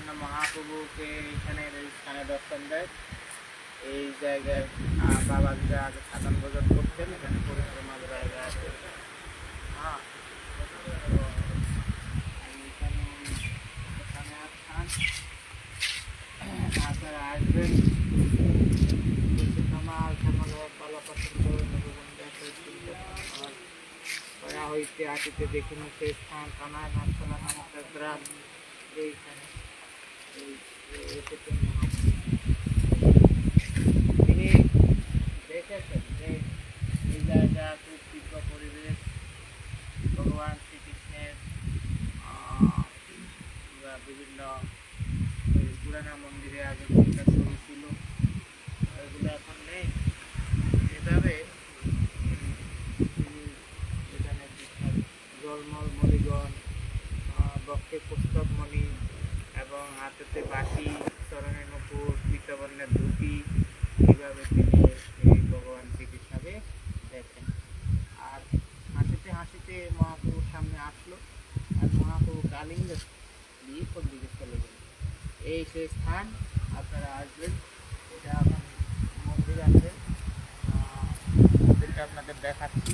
চৈতন্য মহাপ্রভুকে এখানে স্থানে দর্শন দেয়। এই জায়গায় বাবা বাবাজিরা আগে সাধন ভোজন করতেন, এখানে পরিক্রমা জায়গা আছে হ্যাঁ আপনারা হইতে আসিতে দেখি মুখে স্থান থানা নাচনা নামক গ্রাম এইখানে। তিনি দেখেছেন যে এই জায়গা খুব তীব্র পরিবেশ। ভগবান শ্রীকৃষ্ণের বিভিন্ন পুরানা মন্দিরে আগে ছিল। এগুলো এখন নেই। এভাবে তিনি এখানে জলমল মণিগণ বক্ষে পুস্তকমণি হাতেতে বাঁশি চরণের মুকুট পিতবর্ণের ধুতি এইভাবে তিনি ভগবান শ্রীকৃষ্ণকে দেখেন। আর হাসিতে হাসিতে মহাপ্রভুর সামনে আসলো, আর মহাপ্রভু কালিঙ্গ দিয়ে কোন দিকে চলে গেল এই সেই স্থান, আপনারা আসবেন। এটা এখন মন্দির আছে। মন্দিরটা আপনাদের দেখাচ্ছি।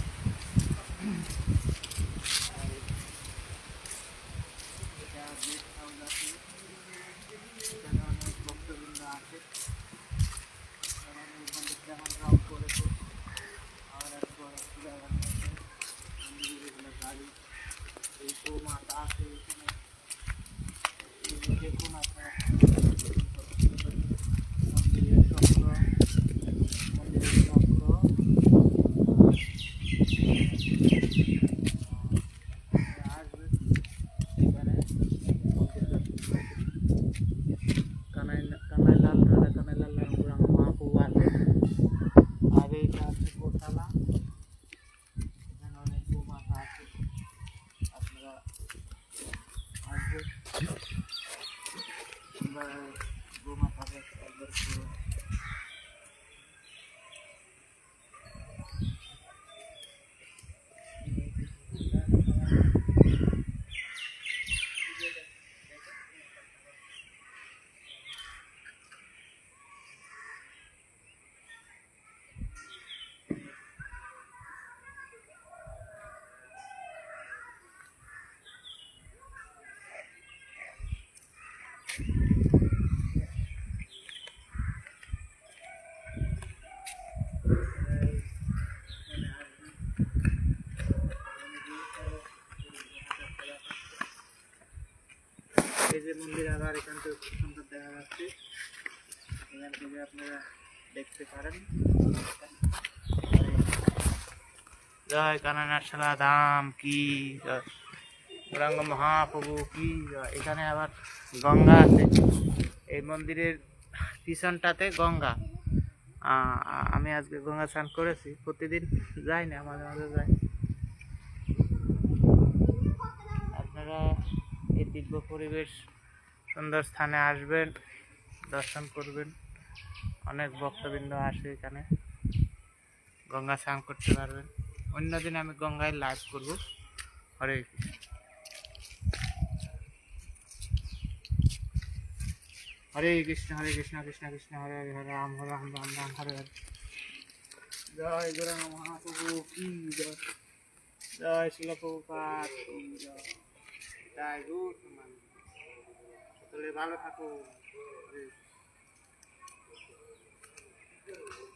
Thank you. Roma pada tahun 2000. এই যে মন্দির আবার এখান থেকে খুব সুন্দর দেখা যাচ্ছে। এখান থেকে আপনারা দেখতে পারেন। জয় কানানার সালা ধাম, কি গৌরাঙ্গ মহাপ্রভু, কি এখানে আবার গঙ্গা আছে। এই মন্দিরের পিছনটাতে গঙ্গা। আমি আজকে গঙ্গা স্নান করেছি। প্রতিদিন যাই না, মাঝে মাঝে যাই আপনারা এই দিব্য পরিবেশ সুন্দর স্থানে আসবেন, দর্শন করবেন। অনেক ভক্তবৃন্দ আসে এখানে। গঙ্গা স্নান করতে পারবেন। অন্যদিন আমি গঙ্গায় লাইভ করব। হরে হরে কৃষ্ণ হরে কৃষ্ণ কৃষ্ণ কৃষ্ণ, হরে হরে হরে রাম হরে রাম রাম রাম, হরে হরে। জয় গৌরাঙ্গ মহাপ্রভু, কি জয়। জয় শিল প্রভুপাত জয়। জয় গুড সকলে ভালো থাকো হরে কৃষ্ণ।